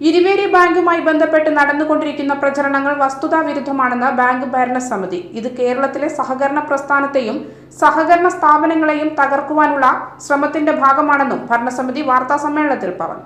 ഇരുവേരി ബാങ്കുമായി ബന്ധപ്പെട്ട് നടന്നുകൊണ്ടിരിക്കുന്ന പ്രചരണങ്ങൾ വസ്തുതാവിരുദ്ധമാണെന്ന് ബാങ്ക് ഭരണസമിതി. ഇത് കേരളത്തിലെ സഹകരണ പ്രസ്ഥാനത്തെയും സഹകരണ സ്ഥാപനങ്ങളെയും തകർക്കുവാനുള്ള ശ്രമത്തിന്റെ ഭാഗമാണെന്നും ഭരണസമിതി വാർത്താസമ്മേളനത്തിൽ പറഞ്ഞു.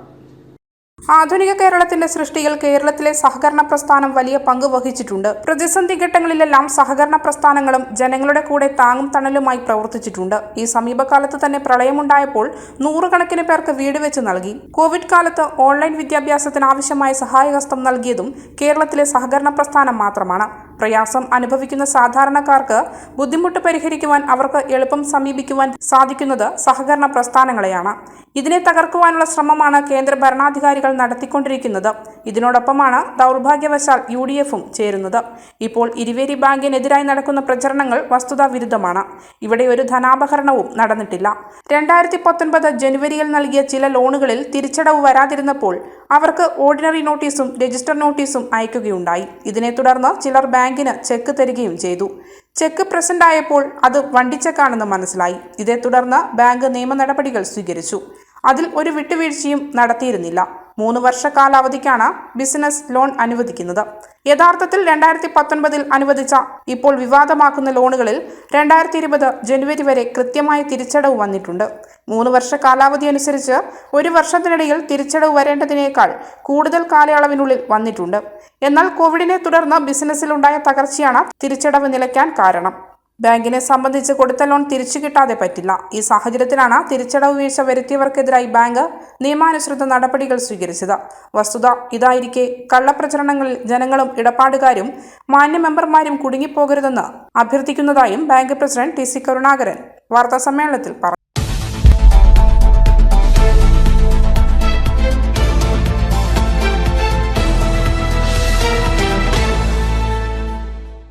ആധുനിക കേരളത്തിന്റെ സൃഷ്ടിയിൽ കേരളത്തിലെ സഹകരണ പ്രസ്ഥാനം വലിയ പങ്ക് വഹിച്ചിട്ടുണ്ട്. പ്രതിസന്ധി ഘട്ടങ്ങളിലെല്ലാം സഹകരണ പ്രസ്ഥാനങ്ങളും ജനങ്ങളുടെ കൂടെ താങ്ങും തണലുമായി പ്രവർത്തിച്ചിട്ടുണ്ട്. ഈ സമീപകാലത്ത് തന്നെ പ്രളയമുണ്ടായപ്പോൾ നൂറുകണക്കിന് പേർക്ക് വീട് വെച്ച് നൽകി. കോവിഡ് കാലത്ത് ഓൺലൈൻ വിദ്യാഭ്യാസത്തിന് ആവശ്യമായ സഹായഹസ്തം നൽകിയതും കേരളത്തിലെ സഹകരണ പ്രസ്ഥാനം മാത്രമാണ്. പ്രയാസം അനുഭവിക്കുന്ന സാധാരണക്കാർക്ക് ബുദ്ധിമുട്ട് പരിഹരിക്കുവാൻ അവർക്ക് എളുപ്പം സമീപിക്കുവാൻ സാധിക്കുന്നത് സഹകരണ പ്രസ്ഥാനങ്ങളെയാണ്. ഇതിനെ തകർക്കുവാനുള്ള ശ്രമമാണ് കേന്ദ്ര ഭരണാധികാരികൾ നടത്തിക്കൊണ്ടിരിക്കുന്നത്. ഇതിനോടൊപ്പമാണ് ദൗർഭാഗ്യവശാൽ യു ഡി എഫും ചേരുന്നത്. ഇപ്പോൾ ഇരുവേരി ബാങ്കിനെതിരായി നടക്കുന്ന പ്രചരണങ്ങൾ വസ്തുതാ വിരുദ്ധമാണ്. ഇവിടെ ഒരു ധനാപഹരണവും നടന്നിട്ടില്ല. രണ്ടായിരത്തി പത്തൊൻപത് ജനുവരിയിൽ നൽകിയ ചില ലോണുകളിൽ തിരിച്ചടവ് വരാതിരുന്നപ്പോൾ അവർക്ക് ഓർഡിനറി നോട്ടീസും രജിസ്റ്റർ നോട്ടീസും അയക്കുകയുണ്ടായി. ഇതിനെ തുടർന്ന് ചിലർ ബാങ്കിന് ചെക്ക് തരികയും ചെയ്തു. ചെക്ക് പ്രസന്റ് ആയപ്പോൾ അത് വണ്ടിച്ചെക്കാണെന്ന് മനസ്സിലായി. ഇതേ തുടർന്ന് ബാങ്ക് നിയമ നടപടികൾ സ്വീകരിച്ചു. അതിൽ ഒരു വിട്ടുവീഴ്ചയും നടത്തിയിരുന്നില്ല. മൂന്ന് വർഷ കാലാവധിക്കാണ് ബിസിനസ് ലോൺ അനുവദിക്കുന്നത്. യഥാർത്ഥത്തിൽ രണ്ടായിരത്തി പത്തൊൻപതിൽ അനുവദിച്ച ഇപ്പോൾ വിവാദമാക്കുന്ന ലോണുകളിൽ രണ്ടായിരത്തി ഇരുപത് ജനുവരി വരെ കൃത്യമായ തിരിച്ചടവ് വന്നിട്ടുണ്ട്. മൂന്ന് വർഷ കാലാവധി അനുസരിച്ച് ഒരു വർഷത്തിനിടയിൽ തിരിച്ചടവ് വരേണ്ടതിനേക്കാൾ കൂടുതൽ കാലയളവിനുള്ളിൽ വന്നിട്ടുണ്ട്. എന്നാൽ കോവിഡിനെ തുടർന്ന് ബിസിനസ്സിലുണ്ടായ തകർച്ചയാണ് തിരിച്ചടവ് നിലയ്ക്കാൻ കാരണം. ബാങ്കിനെ സംബന്ധിച്ച് കൊടുത്ത ലോൺ തിരിച്ചു കിട്ടാതെ പറ്റില്ല. ഈ സാഹചര്യത്തിലാണ് തിരിച്ചടവ് വീഴ്ച വരുത്തിയവർക്കെതിരായി ബാങ്ക് നിയമാനുസൃത നടപടികൾ സ്വീകരിച്ചത്. വസ്തുത ഇതായിരിക്കെ കള്ളപ്രചരണങ്ങളിൽ ജനങ്ങളും ഇടപാടുകാരും മാന്യ മെമ്പർമാരും കുടുങ്ങിപ്പോകരുതെന്ന് അഭ്യർത്ഥിക്കുന്നതായും bank president T C Karunakaran വാർത്താസമ്മേളനത്തിൽ പറഞ്ഞു